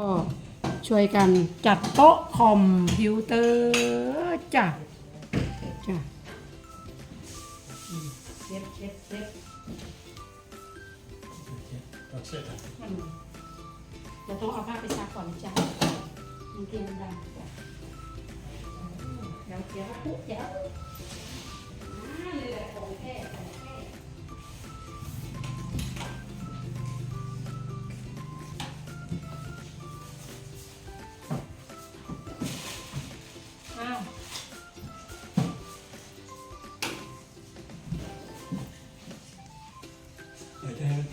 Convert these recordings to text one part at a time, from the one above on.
ก็ช่วยกันจัดโต๊ะคอมพิวเตอร์จ้ะจ้ะเช็ดเช็ดเช็ด That's it. เดี๋ยวต้องเอาผ้าไปซักก่อนนะจ้ะมันกินดังจ้ะเดี๋ยวเดี๋ยวปุ๊บเดี๋ยวอ่าเลยแหละของแท้ของแท้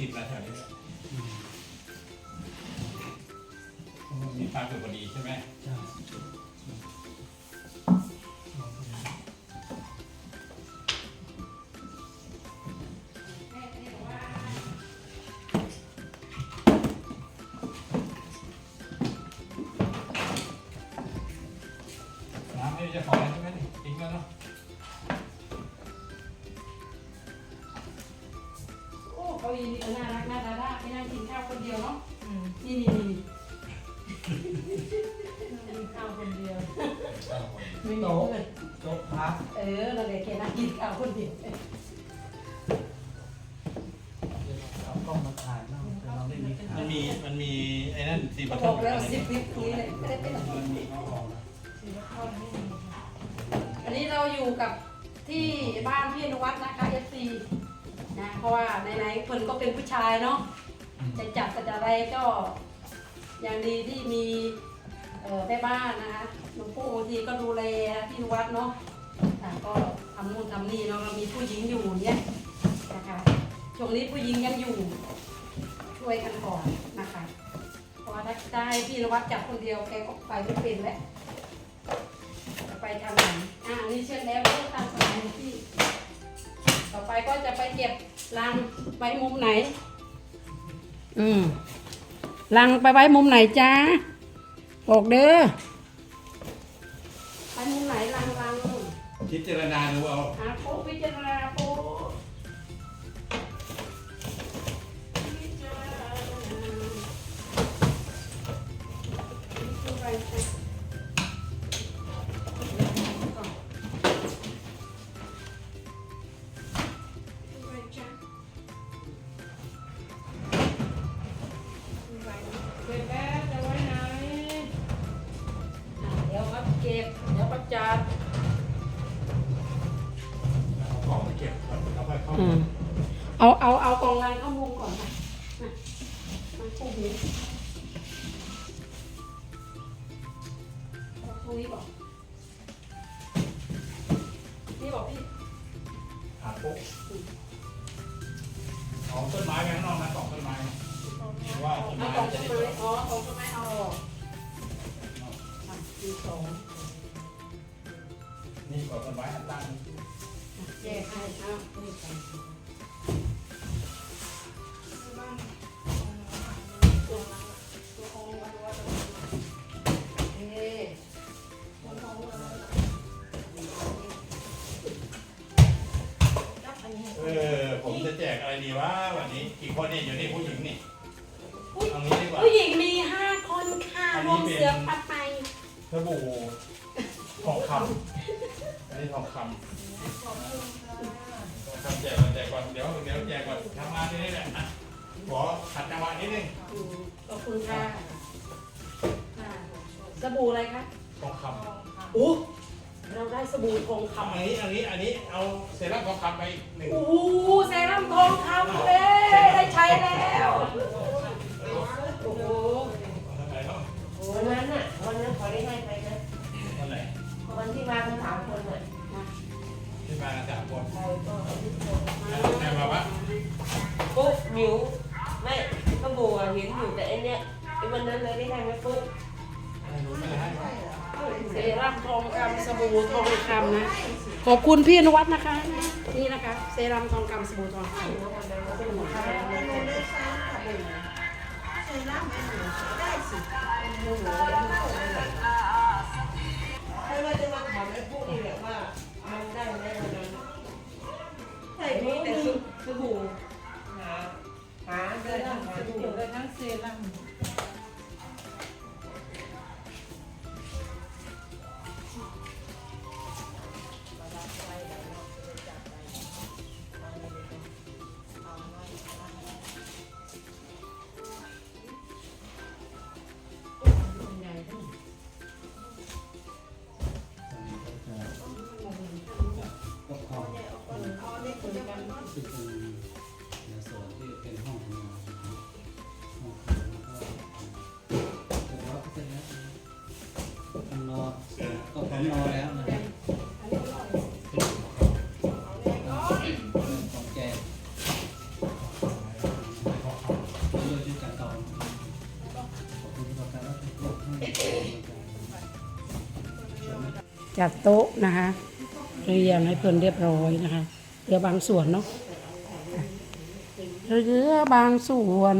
ิดแล้วแถวนี้มีความสุขพอดีใช่ไหมใช่ นี่นี่นี่ข้าวคนเดียว ไม่มีเพื่อนโต๊ะพักเออ เราเด็กแค่นั่งกินข้าวคนเดียวเอากล้องมาถ่ายบ้างแต่เราไม่มีขามันมีมันมีไอ้นั่นสีบัตบอกแล้วสิบนิดนี้เลยไม่ได้เป็นมันมีข้าวหอมนะอันนี้เราอยู่กับที่บ้านพี่อนุวัฒน์นะคะเอฟซีนะ เพราะว่าไหนๆเพิ่นก็เป็นผู้ชายเนาะ จะจัดจะอะไรก็อย่างดีที่มีแม่บ้านนะคะหลวงปู่บางทีก็ดูแลพี่วัฒน์เนาะอ่ก็ทำนู่นทำนี่เนาะเรามีผู้หญิงอยู่เนี่ยนะคะช่วงนี้ผู้หญิงยังอยู่ ช่วยกันก่อนนะคะเพราะถ้าได้พี่นวัดจับคนเดียวแกก็ไปไม่เป็นแล้วจะไปทางไหนอ่านี่เชื่อแล้วก็ตามสบายพี่ ต่อไปก็จะไปเก็บรังไว้มุมไหน อืมรังไปไว้มุมไหนจ้าบอกเด้อไปมุมไหนรังรังพิจารณาดูเอา หาโป๊ะพิจารณา เข้าเอาเอาเอากองรังเข้ามา แยกให้เอานี่ไปเอ๊ะเออ ผมจะแจกอะไรดีวะวันนี้กี่คนเนี่ยอยู่นี่ผู้หญิงนี่เอางี้ดีกว่า ผู้หญิงมีห้าคนค่ะอันรนี้วมเป็นเสือปัดไปสบู่ทองคำ อันนี้ทองคำทองคำแจกก่อนแจกก่อนเดี๋ยวเดี๋ยวแจกก่อนทำงานนี่แหละอะขอขัดจังหวะนิดนึงอืมขอบคุณค่ะค่ะสบู่อะไรคะทองคโอ้เราได้สบู่ทองำคำอันนี้อันนี้อันนี้เอาเซรั่มทองคำไปหนึ่งโอ้โหเซรั่มทองคำเลยได้ใช้แล้วโอ้โหอะไรเนาะวันนั้นน่ะวันนั้นขอได้ให้ไปนะวันไหน วันที่มาทั้งสามคนน่ะที่มากันสามคนใครก็ทุกคนใครมาวะปุ๊บหมิวไม่ก็บัวเห็นอยู่แต่ไอ้เนี้ยไอ้วันนั้นเลยได้ให้ไหมปุ๊บไม่รู้ไม่ได้ให้มาเซรั่มทองคำสบู่ทองคำนะ ขอบคุณพี่อนุวัฒน์นะคะ นี่นะคะ เซรั่มทองคำสบู่ทองคำ ถ้ งนอแล้วนะของแกเลือกที่จะต่อขอบคุณประการรับผิดชอบให้จัดโต๊ะนะคะเรียงให้เพิ่อนเรียบร้อยนะคะเหลือบางส่วนเนาะเหลือบางส่วน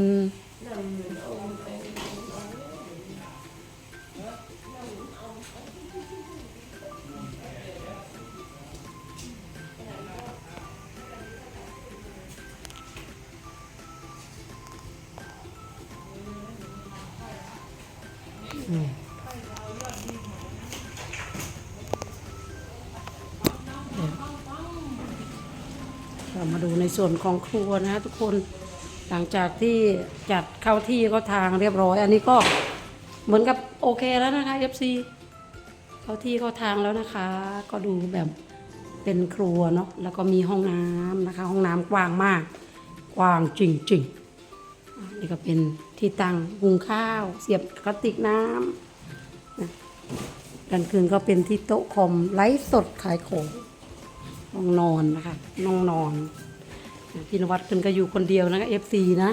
เรามาดูในส่วนของครัวนะทุกคนหลังจากที่จัดเข้าที่ก็ทางเรียบร้อย อันนี้ก็เหมือนกับโอเคแล้วนะคะ FC เข้าที่เข้าทางแล้วนะคะ ก็ดูแบบเป็นครัวเนาะแล้วก็มีห้องน้ำนะคะ ห้องน้ำกว้างมาก กว้างจริงๆนี่ก็เป็น ที่ตั้งหุงข้าว เสียบกระติกน้ำนะกลางคืนก็เป็นที่โต๊ะคอมไลฟ์สดขายของห้องนอนนะคะน้องนอนนะพี่นวัดเพิ่นก็อยู่คนเดียวนะคะ FC นะ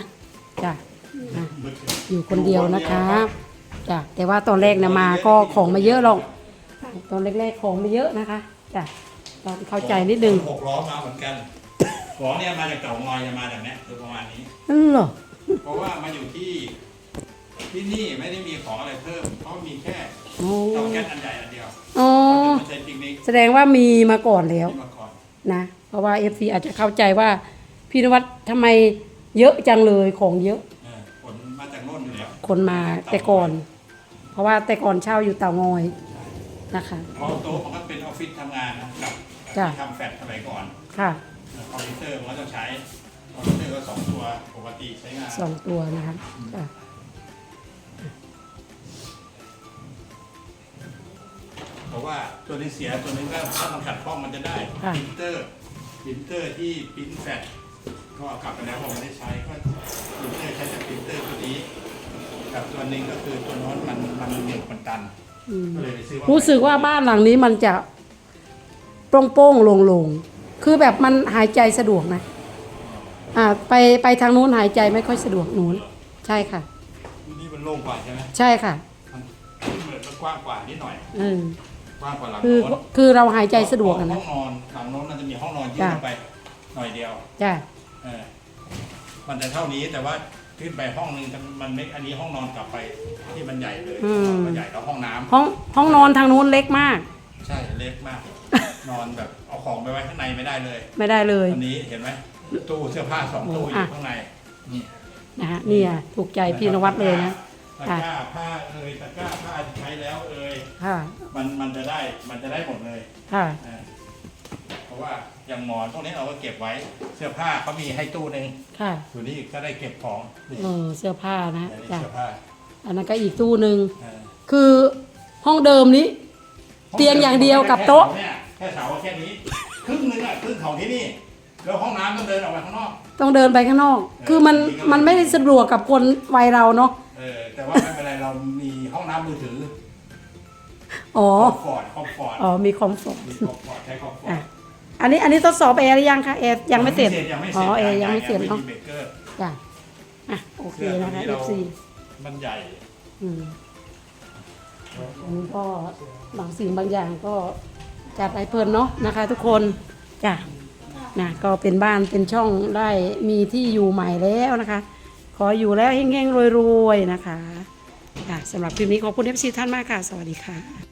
จ้ะนะอยู่คนเดียวนะคะจ้ะแต่ว่าตอนแรกนะมาก็ของไม่เยอะหรอกตอนแรกๆของไม่เยอะนะคะจ้ะต้องเข้าใจนิดนึงหกล้อมาเหมือนกัน ของเนี่ยมาจากเก่างอยจะมาจากเนี้ยคือประมาณนี้นั่นเหรอ เพราะว่ามาอยู่ที่ที่นี่ไม่ได้มีของอะไรเพิ่มเพราะมีแค่โอ้เตาแก๊สอันใหญ่อันเดียวอ๋อเขาจะมาใช้ปิกนิกแสดงว่ามีมาก่อนแล้ว ที่มาก่อนนะ เพราะว่า FC อาจจะเข้าใจว่า พี่นวัดทำไมเยอะจังเลยของเยอะเออผลมาจากโน่นอยู่แล้วคนมาแต่ก่อน เพราะว่าแต่ก่อนเช่าอยู่เตางอยนะคะ เพราะโต๊ะมันก็เป็นออฟฟิศทำงานนะกับจ้ะ ที่ทำแฟลตสมัยก่อนค่ะ คอมพิวเตอร์มันก็ต้องใช้ค อมพิวเตอร์ก็สองตัวปกติใช้งานสองตัวนะคะจ้ะเพราะว่าตัวนี้เสียตัวนี้ก็ถ้ามันขัดข้องมันจะได้ปรินเตอร์ปรินเตอร์ที่ปริ้นแฟลชก็เอากลับไปแล้วผมไม่ได้ใช้ก็ปรินเตอร์ใช้แต่ปรินเตอร์ตัวนี้กับตัวหนึ่งก็คือตัวโน้นมันมันเหนียวมันตันอืมก็เลยไปซื้อรู้สึกว่าบ้านหลังนี้มันจะโป้งๆโลงๆคือแบบมันหายใจสะดวกนะ อ่าไปไปทางนู้นหายใจไม่ค่อยสะดวกนู้นใช่ค่ะ นี่มันโล่งกว่าใช่ไหมใช่ค่ะมันเหมือนมันกว้างกว่านิดหน่อย เออกว้างกว่าหลังคือโน้นคือเราหายใจสะดวกอะห้นะ องนอนหลังโน้นมันจะมีห้องนอนยื่นจ้ะออกไป หน่อยเดียวจ้ะเออมันจะเท่านี้แต่ว่าขึ้นไปห้องนึงมันไม่อันนี้ห้องนอนกลับไปที่มันใหญ่เลยมันใหญ่แล้วห้องน้ำ ห้องห้องนอนทางนู้นเล็กมาก ใช่เล็กมาก นอนแบบเอาของไปไว้ข้างในไม่ได้เลย ไม่ได้เลย อันนี้เห็นไหม ตู้เสื้อผ้าสองตู้อยู่ข้างในนี่นะฮะเนี่ยถูกใจพี่นวัดเลยนะ ตะกร้าผ้าเอ่ยตะกร้าผ้าที่ใช้แล้วเอ่ยค่ะ มันมันจะได้มันจะได้หมดเลยค่ะ อ่าเพราะว่าอย่างหมอนพวกนี้เราก็เก็บไว้เสื้อผ้าเขามีให้ตู้หนึ่งค่ะอยู่นี่ก็ได้เก็บของนี่เออเสื้อผ้านะอันนี้จ้ะเสื้อผ้าอันนั้นก็อีกตู้หนึ่งเออคือห้องเดิมนี้ เตียงอย่างเดียวกับโต๊ะเนี่ยแค่เสาแค่นี้ ครึ่งหนึงอะครึ่งของที่นี่ แล้วห้องน้ำต้องเดินออกไปข้างนอก ต้องเดินไปข้างนอก คือมันมันไม่ได้สะดวกกับคนวัยเราเนาะ เออ แต่ว่าไม่เป็นไร เรามีห้องน้ำมือถืออ๋อ คอมฟอร์ตคอมฟอร์ตอ๋อ มีคอมฟอร์ตมีคอมฟอร์ตใช้คอมฟออะร์ตอันนี้อันนี้ทดสอบแอร์หรือยังคะแอร์ยังไม่เสร็จ ยังไม่เสอ๋ร็อจแอร์ยังไม่เสร็จไม่เนาะมีเบรกเกอร์จ้ะ อะ โอเคนะคะเสื้อตัว FC นี้เรามันใหญ่ อืมอันนี้ก็บางสิ่งบางอย่างก็จัดให้เพลินเนาะนะคะ ทุกคน จ้ะ นะก็เป็นบ้านเป็นช่องได้มีที่อยู่ใหม่แล้วนะคะ ขออยู่แล้วเฮงๆรวยๆนะคะอะสำหรับคลิปนี้ขอบคุณ FC ท่านมากค่ะ สวัสดีค่ะ